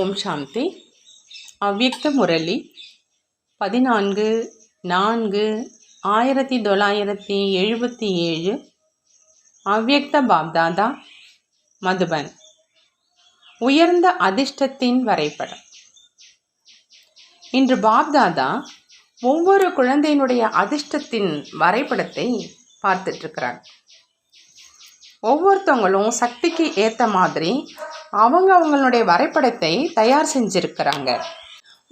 ஓம் சாந்தி. அவ்யக்த முரளி. பதினான்கு நான்கு ஆயிரத்தி தொள்ளாயிரத்தி எழுபத்தி ஏழு. அவ்யக்த பாப்தாதா மதுபன். உயர்ந்த அதிர்ஷ்டத்தின் வரைபடம். இன்று பாப்தாதா ஒவ்வொரு குழந்தையினுடைய அதிர்ஷ்டத்தின் வரைபடத்தை பார்த்துட்ருக்கிறாங்க ஒவ்வொருத்தவங்களும் சக்திக்கு ஏற்ற மாதிரி அவங்க அவங்களுடைய வரைபடத்தை தயார் செஞ்சுருக்கிறாங்க.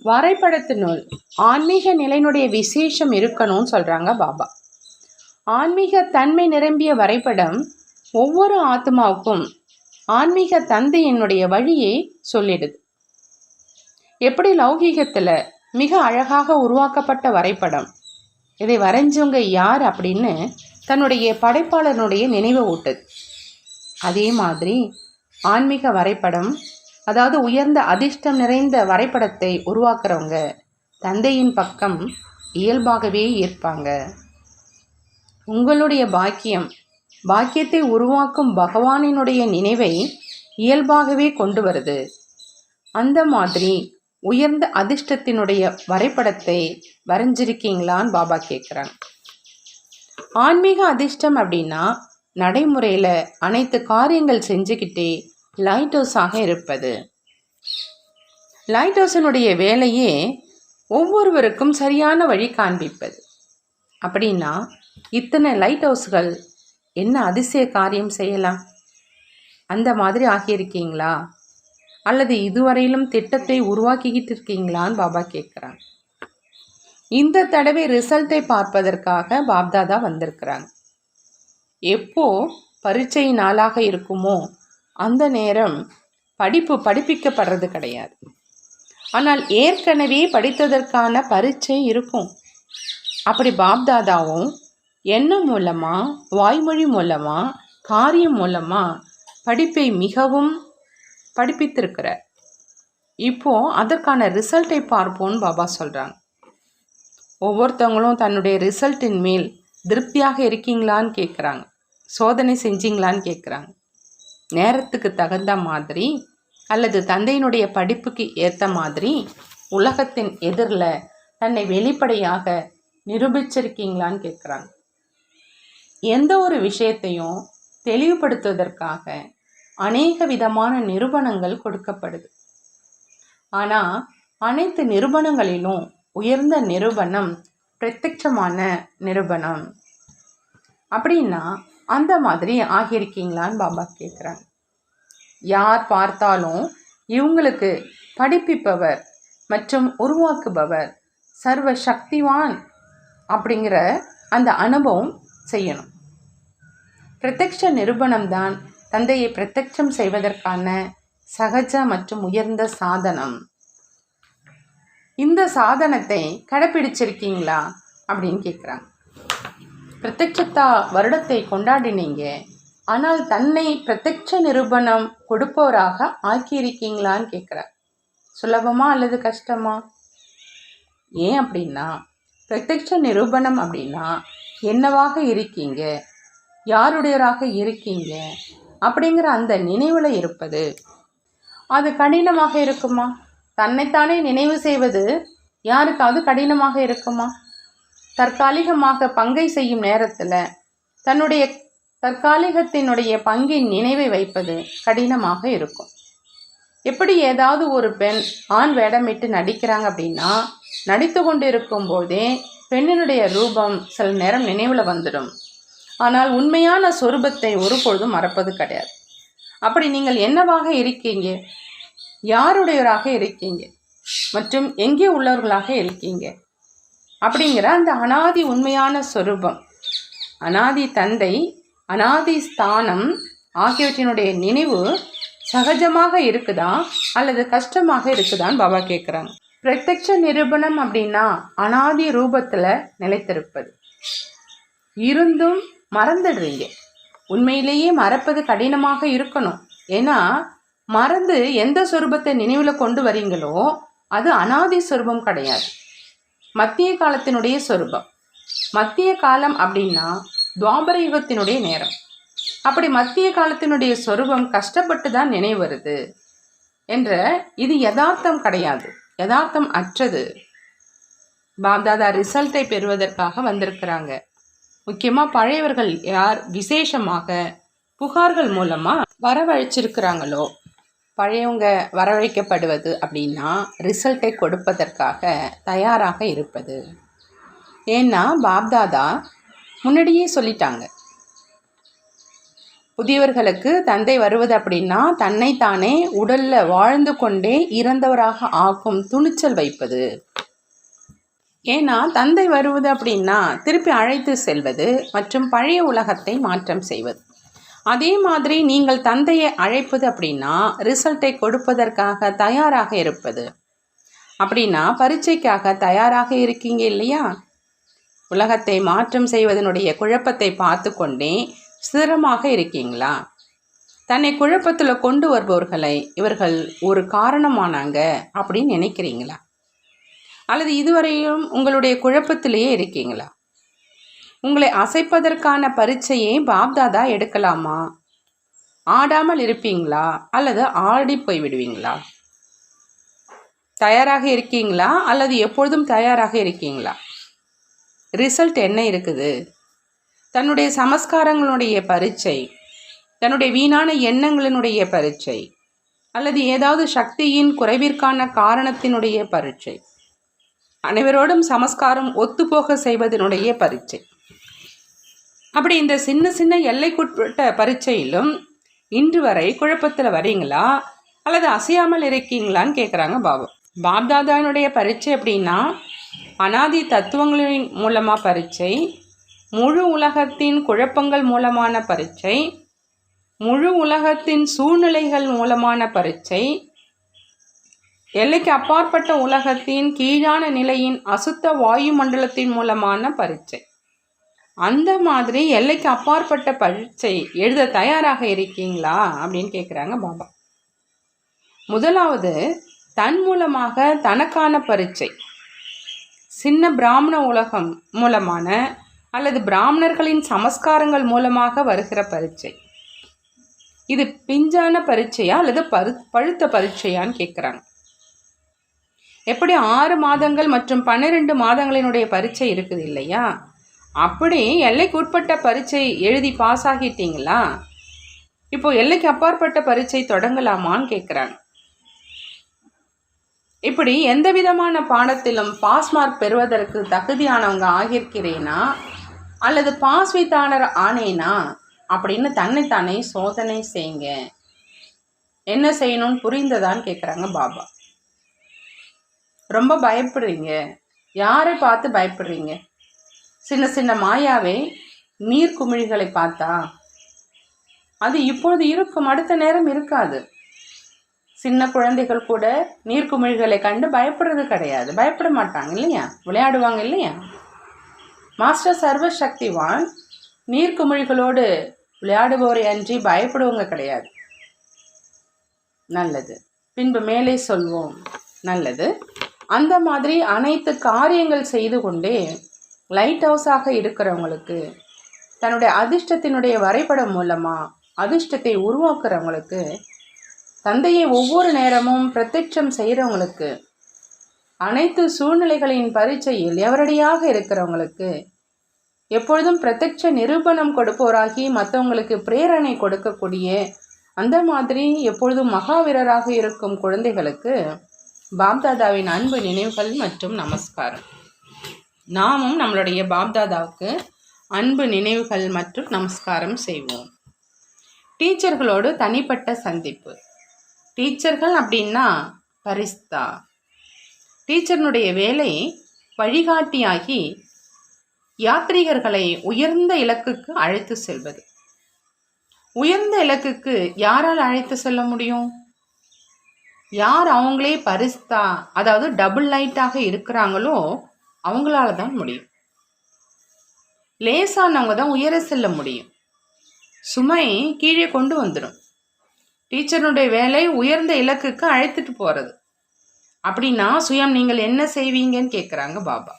வரைபடத்தினுள் ஆன்மீக நிலையினுடைய விசேஷம் இருக்கணும்னு சொல்கிறாங்க பாபா. ஆன்மீக தன்மை நிரம்பிய வரைபடம் ஒவ்வொரு ஆத்மாவுக்கும் ஆன்மீக தந்தையினுடைய வழியை சொல்லிடுது. எப்படி லௌகீகத்தில் மிக அழகாக உருவாக்கப்பட்ட வரைபடம்? இதை வரைஞ்சவங்க யார் அப்படின்னு தன்னுடைய படைப்பாளனுடைய நினைவை ஊட்டுது. அதே மாதிரி ஆன்மீக வரைபடம் அதாவது உயர்ந்த அதிர்ஷ்டம் நிறைந்த வரைபடத்தை உருவாக்குறவங்க தந்தையின் பக்கம் இயல்பாகவே இருப்பாங்க. உங்களுடைய பாக்கியம் பாக்கியத்தை உருவாக்கும் பகவானினுடைய நினைவை இயல்பாகவே கொண்டு வருது. அந்த மாதிரி உயர்ந்த அதிர்ஷ்டத்தினுடைய வரைபடத்தை வரைஞ்சிருக்கீங்களான்னு பாபா கேட்குறாங்க ஆன்மீக அதிர்ஷ்டம் அப்படின்னா நடைமுறையில் அனைத்து காரியங்கள் செஞ்சுக்கிட்டே லைட் ஹவுஸாக இருப்பது. லைட் ஹவுஸினுடைய வேலையே ஒவ்வொருவருக்கும் சரியான வழி காண்பிப்பது. அப்படின்னா இத்தனை லைட் ஹவுஸ்கள் என்ன அதிசய காரியம் செய்யலாம்? அந்த மாதிரி ஆகியிருக்கீங்களா? அல்லது இதுவரையிலும் திட்டத்தை உருவாக்கிக்கிட்டு இருக்கீங்களான்னு பாபா கேட்குறாங்க இந்த தடவை ரிசல்ட்டை பார்ப்பதற்காக பாப்தாதா வந்திருக்கிறாங்க. எப்போ பரீட்சை நாளாக இருக்குமோ அந்த நேரம் படிப்பு படிப்பிக்கப்படுறது கிடையாது. ஆனால் ஏற்கனவே படித்ததற்கான பரீட்சை இருக்கும். அப்படி பாப்தாதாவும் எண்ணம் மூலமாக வாய்மொழி மூலமாக காரியம் மூலமாக படிப்பை மிகவும் படிப்பித்திருக்கிறார். இப்போது அதற்கான ரிசல்ட்டை பார்ப்போன்னு பாபா சொல்கிறாங்க ஒவ்வொருத்தவங்களும் தன்னுடைய ரிசல்ட்டின் மேல் திருப்தியாக இருக்கீங்களான்னு கேட்குறாங்க சோதனை செஞ்சீங்களான்னு கேட்குறாங்க நேரத்துக்கு தகுந்த மாதிரி அல்லது தந்தையினுடைய படிப்புக்கு ஏற்ற மாதிரி உலகத்தின் எதிரில் தன்னை வெளிப்படையாக நிரூபிச்சிருக்கீங்களான்னு கேட்குறாங்க எந்த ஒரு விஷயத்தையும் தெளிவுபடுத்துவதற்காக அநேக விதமான நிறுவனங்கள் கொடுக்கப்படுது. ஆனால் அனைத்து நிறுவனங்களிலும் உயர்ந்த நிரூபணம் பிரத்யட்சமான நிரூபணம். அப்படின்னா அந்த மாதிரி ஆகியிருக்கீங்களான்னு பாபா கேட்குறாங்க யார் பார்த்தாலும் இவங்களுக்கு படிப்பிப்பவர் மற்றும் உருவாக்குபவர் சர்வ சக்திவான் அப்படிங்கிற அந்த அனுபவம் செய்யணும். பிரத்யக்ஷ நிரூபணம் தான் தந்தையை பிரத்யட்சம் செய்வதற்கான சகஜ மற்றும் உயர்ந்த சாதனம். இந்த சாதனத்தை கடைப்பிடிச்சிருக்கீங்களா? அப்படின்னு கேட்குறாங்க பிரத்யட்சத்தா வருடத்தை கொண்டாடினீங்க. ஆனால் தன்னை பிரத்யட்ச நிரூபணம் கொடுப்பவராக ஆக்கியிருக்கீங்களான்னு கேட்குறார் சுலபமா அல்லது கஷ்டமா? ஏன் அப்படின்னா பிரத்யட்ச நிரூபணம் அப்படின்னா என்னவாக இருக்கீங்க? யாருடையராக இருக்கீங்க? அப்படிங்கிற அந்த நினைவில் இருப்பது அது கடினமாக இருக்குமா? தன்னைத்தானே நினைவு செய்வது யாருக்காவது கடினமாக இருக்குமா? தற்காலிகமாக பங்கை செய்யும் நேரத்தில் தன்னுடைய தற்காலிகத்தினுடைய பங்கின் நினைவை வைப்பது கடினமாக இருக்கும். எப்படி ஏதாவது ஒரு பெண் ஆண் வேடமிட்டு நடிக்கிறாங்க அப்படின்னா நடித்து கொண்டு இருக்கும் போதே பெண்ணினுடைய ரூபம் சில நேரம் நினைவில் வந்துடும். ஆனால் உண்மையான சொரூபத்தை ஒருபொழுதும் மறப்பது கிடையாது. அப்படி நீங்கள் என்னவாக இருக்கீங்க? யாருடையவராக இருக்கீங்க? மற்றும் எங்கே உள்ளவர்களாக இருக்கீங்க? அப்படிங்கிற அந்த அனாதி உண்மையான சொரூபம். அனாதி தந்தை அனாதி ஸ்தானம் ஆகியவற்றினுடைய நினைவு சகஜமாக இருக்குதா? அல்லது கஷ்டமாக இருக்குதான்னு பாபா கேட்குறாங்க பிரத்யட்ச நிரூபணம் அப்படின்னா அனாதி ரூபத்தில் நிலைத்திருப்பது. இருந்தும் மறந்துடுறீங்க. உண்மையிலேயே மறப்பது கடினமாக இருக்கணும். ஏன்னா மறந்து எந்த சொரூபத்தை நினைவில் கொண்டு வரீங்களோ அது அனாதி சொரூபம் கிடையாது. மத்திய காலத்தினுடைய சொரூபம். மத்திய காலம் அப்படின்னா துவாபர யுகத்தினுடைய நேரம். அப்படி மத்திய காலத்தினுடைய சொரூபம் கஷ்டப்பட்டு தான் நினைவு வருது என்ற இது யதார்த்தம் கிடையாது. யதார்த்தம் அற்றது. பாப்தாதா ரிசல்ட்டை பெறுவதற்காக வந்திருக்கிறாங்க. முக்கியமாக பழையவர்கள் யார் விசேஷமாக புகார்கள் மூலமாக வரவழைச்சிருக்கிறாங்களோ பழையவங்க வரவழைக்கப்படுவது அப்படின்னா ரிசல்ட்டை கொடுப்பதற்காக தயாராக இருப்பது. ஏன்னா பாப்தாதா முன்னாடியே சொல்லிட்டாங்க. புதியவர்களுக்கு தந்தை வருவது அப்படின்னா தன்னைத்தானே உடலில் வாழ்ந்து கொண்டே இறந்தவராக ஆக்கும் துணிச்சல் வைப்பது. ஏன்னா தந்தை வருவது அப்படின்னா திருப்பி அழைத்து செல்வது மற்றும் பழைய உலகத்தை மாற்றம் செய்வது. அதே மாதிரி நீங்கள் தந்தையை அழைப்பது அப்படின்னா ரிசல்ட்டை கொடுப்பதற்காக தயாராக இருப்பது. அப்படின்னா பரீட்சைக்காக தயாராக இருக்கீங்க இல்லையா? உலகத்தை மாற்றம் செய்வதனுடைய குழப்பத்தை பார்த்து கொண்டே ஸ்திரமாக இருக்கீங்களா? தன்னை குழப்பத்தில் கொண்டு வருபவர்களை இவர்கள் ஒரு காரணமானாங்க அப்படின்னு நினைக்கிறீங்களா? அல்லது இதுவரையும் உங்களுடைய குழப்பத்திலேயே இருக்கீங்களா? உங்களை அசைப்பதற்கான பரீட்சையை பாப்தாதா எடுக்கலாமா? ஆடாமல் இருப்பீங்களா? அல்லது ஆடி போய் விடுவீங்களா? தயாராக இருக்கீங்களா? அல்லது எப்பொழுதும் தயாராக இருக்கீங்களா? ரிசல்ட் என்ன இருக்குது? தன்னுடைய சமஸ்காரங்களுடைய பரீட்சை தன்னுடைய வீணான எண்ணங்களினுடைய பரீட்சை அல்லது ஏதாவது சக்தியின் குறைவிற்கான காரணத்தினுடைய பரீட்சை. அனைவரோடும் சமஸ்காரம் ஒத்துப்போக செய்வதனுடைய பரீட்சை. அப்படி இந்த சின்ன சின்ன எல்லைக்குட்பட்ட பரீட்சையிலும் இன்று வரை குழப்பத்தில் வரீங்களா? அல்லது அசையாமல் இருக்கீங்களான்னு கேட்குறாங்க பாபு. பாப்தாதானுடைய பரீட்சை அப்படின்னா அனாதி தத்துவங்களின் மூலமாக பரீட்சை முழு உலகத்தின் குழப்பங்கள் மூலமான பரீட்சை முழு உலகத்தின் சூழ்நிலைகள் மூலமான பரீட்சை எல்லைக்கு அப்பாற்பட்ட உலகத்தின் கீழான நிலையின் அசுத்த வாயு மண்டலத்தின் மூலமான பரீட்சை. அந்த மாதிரி எல்லைக்கு அப்பாற்பட்ட பரீட்சை எழுத தயாராக இருக்கீங்களா? அப்படின்னு கேட்குறாங்க பாபா. முதலாவது தன் மூலமாக தனக்கான பரீட்சை. சின்ன பிராமண உலகம் மூலமான அல்லது பிராமணர்களின் சமஸ்காரங்கள் மூலமாக வருகிற பரீட்சை. இது பிஞ்சான பரீட்சையா அல்லது பரு பழுத்த பரீட்சையான்னு கேட்குறாங்க எப்படி ஆறு மாதங்கள் மற்றும் பன்னிரெண்டு மாதங்களினுடைய பரீட்சை இருக்குது இல்லையா? அப்படி எல்லைக்கு உட்பட்ட பரீட்சை எழுதி பாஸ் ஆகிட்டீங்களா? இப்போ எல்லைக்கு அப்பாற்பட்ட பரீட்சை தொடங்கலாமான்னு கேட்குறாங்க இப்படி எந்த விதமான பாடத்திலும் பாஸ் மார்க் பெறுவதற்கு தகுதியானவங்க ஆகியிருக்கிறேனா? அல்லது பாஸ் வித்தாளர் ஆனேனா? அப்படின்னு தன்னைத்தானே சோதனை செய்யுங்க. என்ன செய்யணும்னு புரிந்ததான்னு கேட்குறாங்க பாபா. ரொம்ப பயப்படுறீங்க. யாரை பார்த்து பயப்படுறீங்க? சின்ன சின்ன மாயாவே நீர்க்குமிழிகளை பார்த்தா அது இப்பொழுது இருக்கும் அடுத்த நேரம் இருக்காது. சின்ன குழந்தைகள் கூட நீர்க்குமிழ்களை கண்டு பயப்படுறது கிடையாது. பயப்பட மாட்டாங்க இல்லையா? விளையாடுவாங்க இல்லையா? மாஸ்டர் சர்வ சக்திவான் நீர்க்குமிழ்களோடு விளையாடுபவரை அன்றி பயப்படுவங்க கிடையாது. நல்லது. பின்பு மேலே சொல்வோம். நல்லது. அந்த மாதிரி அனைத்து காரியங்கள் செய்து கொண்டே லைட் ஹவுஸாக இருக்கிறவங்களுக்கு தன்னுடைய அதிர்ஷ்டத்தினுடைய வரைபடம் மூலமாக அதிர்ஷ்டத்தை உருவாக்குறவங்களுக்கு தந்தையை ஒவ்வொரு நேரமும் பிரத்யட்சம் செய்கிறவங்களுக்கு அனைத்து சூழ்நிலைகளின் பரீட்சையில் எவரடியாக இருக்கிறவங்களுக்கு எப்பொழுதும் பிரத்யட்ச நிரூபணம் கொடுப்போராகி மற்றவங்களுக்கு பிரேரணை கொடுக்கக்கூடிய அந்த மாதிரி எப்பொழுதும் மகாவீரராக இருக்கும் குழந்தைகளுக்கு பாப்தாதாவின் அன்பு நினைவுகள் மற்றும் நமஸ்காரம். நாமும் நம்மளுடைய பாப்தாதாவுக்கு அன்பு நினைவுகள் மற்றும் நமஸ்காரம் செய்வோம். டீச்சர்களோடு தனிப்பட்ட சந்திப்பு. டீச்சர்கள் அப்படின்னா பரிஸ்தா. டீச்சர்னுடைய வேலை வழிகாட்டியாகி யாத்ரீகர்களை உயர்ந்த இலக்குக்கு அழைத்து செல்வது. உயர்ந்த இலக்குக்கு யாரால் அழைத்து செல்ல முடியும்? யார் அவங்களே பரிஸ்தா அதாவது டபுள் லைட்டாக இருக்கிறாங்களோ அவங்களால தான் முடியும். லேசானவங்க தான் உயர செல்ல முடியும். சுமை கீழே கொண்டு வந்துடும் டீச்சருடைய வேலை உயர்ந்த இலக்குக்கு அழைத்துட்டு போகிறது அப்படின்னா சுயம் நீங்கள் என்ன செய்வீங்கன்னு கேட்குறாங்க பாபா.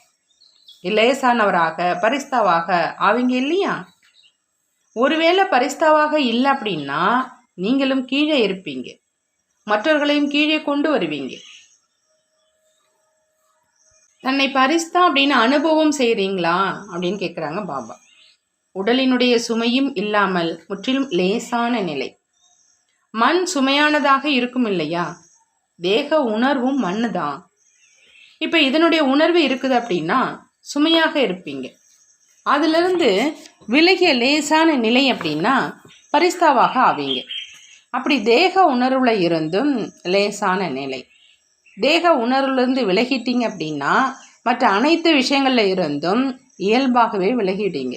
லேசானவராக பரிஸ்தாவாக அவங்க இல்லையா? ஒருவேளை பரிஸ்தாவாக இல்லை அப்படின்னா நீங்களும் கீழே இருப்பீங்க. மற்றவர்களையும் கீழே கொண்டு வருவீங்க. தன்னை பரிஸ்தா அப்படின்னு அனுபவம் செய்கிறீங்களா அப்படின்னு கேட்குறாங்க பாபா. உடலினுடைய சுமையும் இல்லாமல் முற்றிலும் லேசான நிலை. மண் சுமையானதாக இருக்கும் இல்லையா? தேக உணர்வும் மண்ணு தான் இப்போ இதனுடைய உணர்வு இருக்குது அப்படின்னா சுமையாக இருப்பீங்க. அதிலிருந்து விலகிய லேசான நிலை அப்படின்னா பரிஸ்தாவாக ஆவீங்க. அப்படி தேக உணர்வில் இருந்தும் லேசான நிலை. தேக உணர்வுலேருந்து விலகிட்டீங்க அப்படின்னா மற்ற அனைத்து விஷயங்களில் இருந்தும் இயல்பாகவே விலகிட்டீங்க.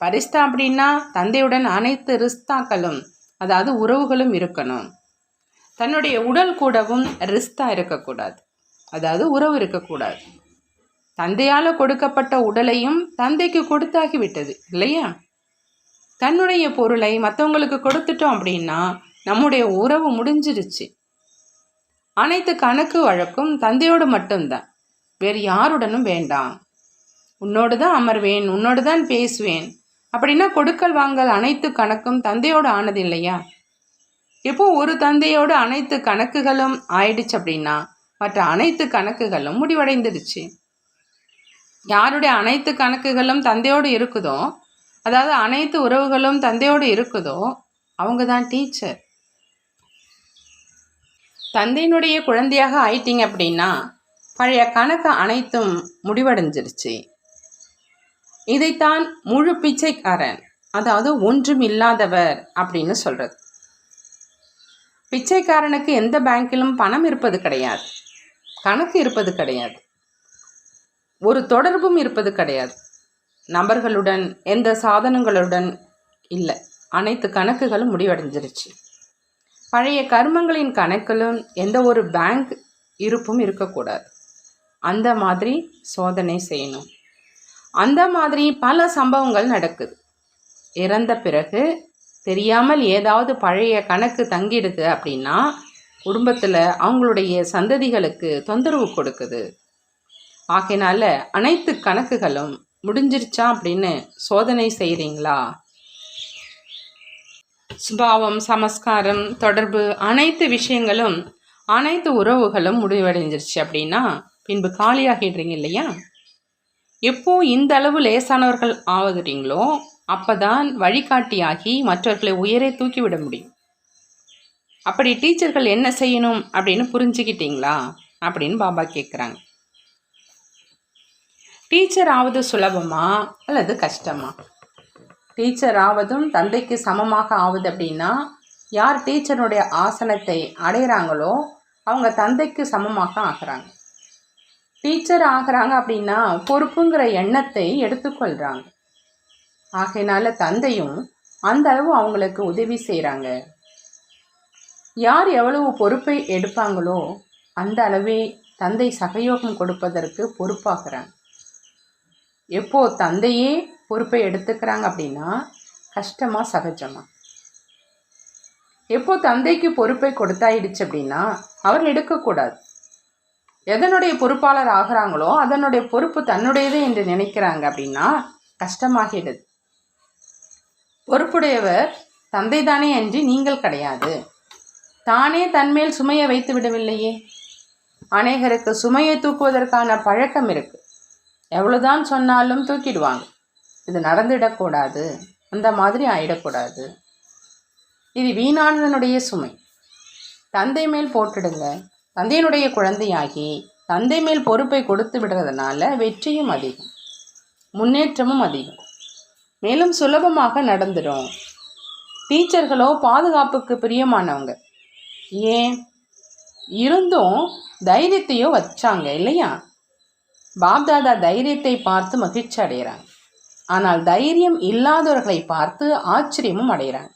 பரிஸ்தா அப்படின்னா தந்தையுடன் அனைத்து ரிஸ்தாக்களும் அதாவது உறவுகளும் இருக்கணும். தன்னுடைய உடல் கூடவும் ரிஸ்தா இருக்கக்கூடாது. அதாவது உறவு இருக்கக்கூடாது. தந்தையால் கொடுக்கப்பட்ட உடலையும் தந்தைக்கு கொடுத்தாகிவிட்டது இல்லையா? தன்னுடைய பொருளை மற்றவங்களுக்கு கொடுத்துட்டோம் அப்படின்னா நம்முடைய உறவு முடிஞ்சிருச்சு. அனைத்து கணக்கு வழக்கும் தந்தையோடு மட்டும்தான். வேறு யாருடனும் வேண்டாம். உன்னோடு தான் அமர்வேன் உன்னோடு தான் பேசுவேன். அப்படின்னா கொடுக்கல் வாங்கல் அனைத்து கணக்கும் தந்தையோடு ஆனது இல்லையா எப்போ ஒரு தந்தையோடு அனைத்து கணக்குகளும் ஆயிடுச்சு அப்படின்னா மற்ற அனைத்து கணக்குகளும் முடிவடைந்துடுச்சு. யாருடைய அனைத்து கணக்குகளும் தந்தையோடு இருக்குதோ அதாவது அனைத்து உறவுகளும் தந்தையோடு இருக்குதோ அவங்க தான் டீச்சர். தந்தையினுடைய குழந்தையாக ஆயிட்டீங்க அப்படின்னா பழைய கணக்கு அனைத்தும் முடிவடைஞ்சிருச்சு. இதைத்தான் முழு பிச்சைக்காரன் அதாவது ஒன்றும் இல்லாதவர் அப்படின்னு சொல்கிறது பிச்சைக்காரனுக்கு எந்த பேங்கிலும் பணம் இருப்பது கிடையாது. கணக்கு இருப்பது கிடையாது. ஒரு தொடர்பும் இருப்பது கிடையாது. நபர்களுடன் எந்த சாதனங்களுடன் இல்லை. அனைத்து கணக்குகளும் முடிவடைஞ்சிருச்சு. பழைய கர்மங்களின் கணக்கிலும் எந்த ஒரு பேங்க் இருப்பும் இருக்கக்கூடாது. அந்த மாதிரி சோதனை செய்யணும். அந்த மாதிரி பல சம்பவங்கள் நடக்குது. இறந்த பிறகு தெரியாமல் ஏதாவது பழைய கணக்கு தங்கிடுது அப்படின்னா குடும்பத்தில் அவங்களுடைய சந்ததிகளுக்கு தொந்தரவு கொடுக்குது. ஆகையினால அனைத்து கணக்குகளும் முடிஞ்சிருச்சா அப்படின்னு சோதனை செய்கிறீங்களா சுபாவம் சமஸ்காரம் தொடர்பு அனைத்து விஷயங்களும் அனைத்து உறவுகளும் முடிவடைஞ்சிருச்சு அப்படின்னா பின்பு காலியாகிடுறீங்க இல்லையா? எப்போ இந்த அளவு லேசானவர்கள் ஆகுறீங்களோ அப்பதான் வழிகாட்டியாகி மற்றவர்களை உயரே தூக்கிவிட முடியும். அப்படி டீச்சர்கள் என்ன செய்யணும் அப்படின்னு புரிஞ்சுக்கிட்டீங்களா அப்படின்னு பாபா கேட்குறாங்க டீச்சர் ஆவது சுலபமா அல்லது கஷ்டமா? டீச்சர் ஆவதும் தந்தைக்கு சமமாக ஆகுது அப்படின்னா யார் டீச்சருடைய ஆசனத்தை அடைகிறாங்களோ அவங்க தந்தைக்கு சமமாக ஆகிறாங்க டீச்சர் ஆகிறாங்க அப்படின்னா பொறுப்புங்கிற எண்ணத்தை எடுத்துக்கொள்கிறாங்க ஆகையினால தந்தையும் அந்த அளவு அவங்களுக்கு உதவி செய்கிறாங்க யார் எவ்வளவு பொறுப்பை எடுப்பாங்களோ அந்த அளவே தந்தை சகயோகம் கொடுப்பதற்கு பொறுப்பாகிறாங்க எப்போ தந்தையே பொறுப்பை எடுத்துக்கிறாங்க அப்படின்னா கஷ்டமா சகஜமா? எப்போ தந்தைக்கு பொறுப்பை கொடுத்தாயிடுச்சு அப்படின்னா அவர் எடுக்கக்கூடாது. எதனுடைய பொறுப்பாளர் ஆகிறாங்களோ அதனுடைய பொறுப்பு தன்னுடையது என்று நினைக்கிறாங்க அப்படின்னா கஷ்டமாகிடுது. பொறுப்புடையவர் தந்தை தானே என்று நீங்கள் கிடையாது. தானே தன்மேல் சுமையை வைத்து விடவில்லையே? அநேகருக்கு சுமையை தூக்குவதற்கான பழக்கம் இருக்கு. எவ்வளோதான் சொன்னாலும் தூக்கிடுவாங்க. இது நடந்துடக்கூடாது. அந்த மாதிரி ஆயிடக்கூடாது. இது வீணானதனுடைய சுமை. தந்தை மேல் போட்டுடுங்க. தந்தையினுடைய குழந்தையாகி தந்தை மேல் பொறுப்பை கொடுத்து விடுறதுனால வெற்றியும் அதிகம். முன்னேற்றமும் அதிகம். மேலும் சுலபமாக நடந்துடும். டீச்சர்களோ பாதுகாப்புக்கு பிரியமானவங்க. ஏன்? இருந்தும் தைரியத்தையோ வச்சாங்க இல்லையா? பாப்தாதா தைரியத்தை பார்த்து மகிழ்ச்சி அடைகிறாங்க. ஆனால் தைரியம் இல்லாதவர்களை பார்த்து ஆச்சரியமும் அடைகிறாங்க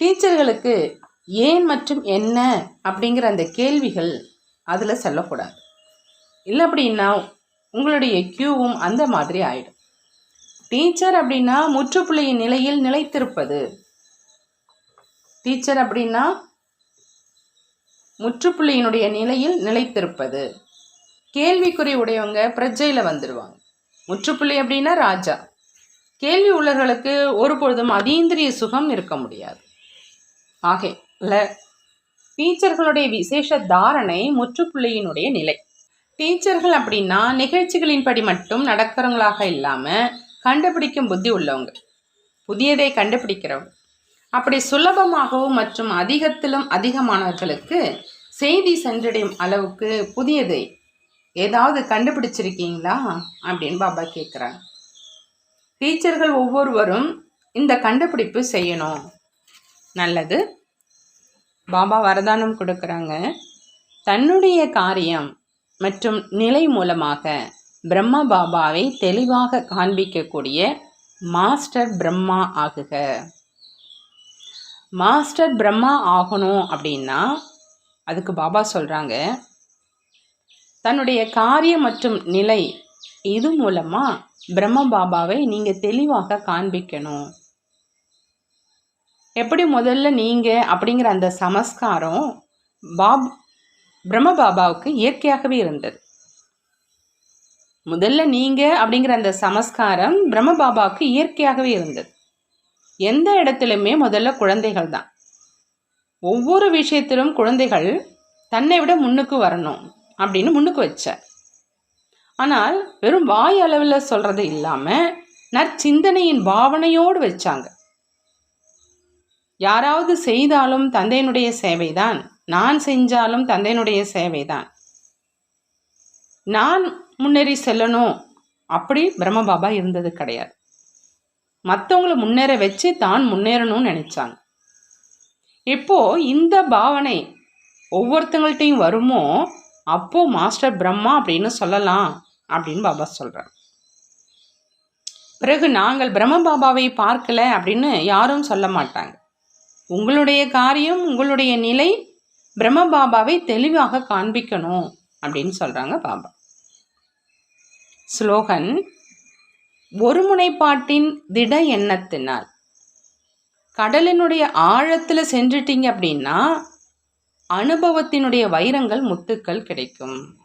டீச்சர்களுக்கு ஏன் மற்றும் என்ன அப்படிங்கிற அந்த கேள்விகள் அதில் சொல்லக்கூடாது. இல்லை அப்படின்னா உங்களுடைய கியூவும் அந்த மாதிரி ஆயிடும். டீச்சர் அப்படின்னா முற்றுப்புள்ளியின் நிலையில் நிலைத்திருப்பது. டீச்சர் அப்படின்னா முற்றுப்புள்ளியினுடைய நிலையில் நிலைத்திருப்பது. கேள்விக்குறி உடையவங்க பிரஜையில் வந்துடுவாங்க முற்றுப்புள்ளி அப்படின்னா ராஜா. கேள்வி உள்ளவர்களுக்கு ஒருபொழுதும் அதீந்திரிய சுகம் இருக்க முடியாது. ஆகே டீச்சர்களுடைய விசேஷ தாரணை முற்றுப்புள்ளியினுடைய நிலை. டீச்சர்கள் அப்படின்னா நிகழ்ச்சிகளின்படி மட்டும் நடக்கிறவங்களாக இல்லாமல் கண்டுபிடிக்கும் புத்தி உள்ளவங்க. புதியதை கண்டுபிடிக்கிறவங்க. அப்படி சுலபமாகவும் மற்றும் அதிகத்திலும் அதிகமானவர்களுக்கு செய்தி சென்றடையும் அளவுக்கு புதியதை ஏதாவது கண்டுபிடிச்சிருக்கீங்களா அப்படின்னு பாபா கேட்குறாங்க டீச்சர்கள் ஒவ்வொருவரும் இந்த கண்டுபிடிப்பு செய்யணும். நல்லது. பாபா வரதானம் கொடுக்குறாங்க. தன்னுடைய காரியம் மற்றும் நிலை மூலமாக பிரம்ம பாபாவை தெளிவாக காண்பிக்கக்கூடிய மாஸ்டர் பிரம்மா ஆகுக. மாஸ்டர் பிரம்மா ஆகணும் அப்படின்னா அதுக்கு பாபா சொல்கிறாங்க தன்னுடைய காரியம் மற்றும் நிலை இது மூலமாக பிரம்ம பாபாவை நீங்கள் தெளிவாக காண்பிக்கணும். எப்படி முதல்ல நீங்கள் அப்படிங்கிற அந்த சமஸ்காரம் பாப் பிரம்ம பாபாவுக்கு இயற்கையாகவே இருந்தது. முதல்ல நீங்கள் அப்படிங்கிற அந்த சமஸ்காரம் பிரம்ம பாபாவுக்கு இயற்கையாகவே இருந்தது. எந்த இடத்துலையுமே முதல்ல குழந்தைகள் தான். ஒவ்வொரு விஷயத்திலும் குழந்தைகள் தன்னை விட முன்னுக்கு வரணும். அப்படின்னு முன்னுக்கு வச்சேன். ஆனால் வெறும் வாய் அளவில் சொல்கிறது இல்லாமல் நற்சிந்தனையின் பாவனையோடு வச்சாங்க. யாராவது செய்தாலும் தந்தையினுடைய சேவைதான் நான் செஞ்சாலும் தந்தையினுடைய சேவைதான். நான் முன்னேறி செல்லணும் அப்படி பிரம்மபாபா இருந்தது கிடையாது. மற்றவங்கள முன்னேற வச்சு தான் முன்னேறணும்னு நினச்சாங்க. இப்போ இந்த பாவனை ஒவ்வொருத்தங்கள்ட்டையும் வருமோ அப்போ மாஸ்டர் பிரம்மா அப்படின்னு சொல்லலாம் அப்படின்னு பாபா சொல்கிறார் பிறகு நாங்கள் பிரம்ம பாபாவை பார்க்கல அப்படின்னு யாரும் சொல்ல மாட்டாங்க. உங்களுடைய காரியம் உங்களுடைய நிலை பிரம்ம பாபாவை தெளிவாக காண்பிக்கணும் அப்படின்னு சொல்கிறாங்க பாபா. ஸ்லோகன் ஒரு முனைப்பாட்டின் திட எண்ணத்தினால் கடலினுடைய ஆழத்தில் சென்றுட்டீங்க அப்படின்னா அனுபவத்தினுடைய வைரங்கள் முத்துக்கள் கிடைக்கும்.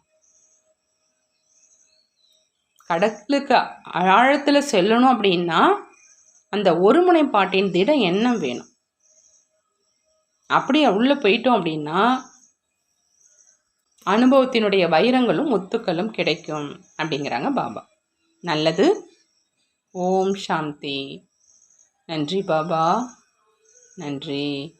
கடலுக்கு ஆழத்தில் செல்லணும் அப்படின்னா அந்த ஒருமுனைப்பாட்டின் திட எண்ணம் வேணும். அப்படியே உள்ளே போயிட்டோம் அப்படின்னா அனுபவத்தினுடைய வைரங்களும் முத்துக்களும் கிடைக்கும் அப்படிங்கிறாங்க பாபா. நல்லது. ஓம் சாந்தி. நன்றி பாபா. நன்றி.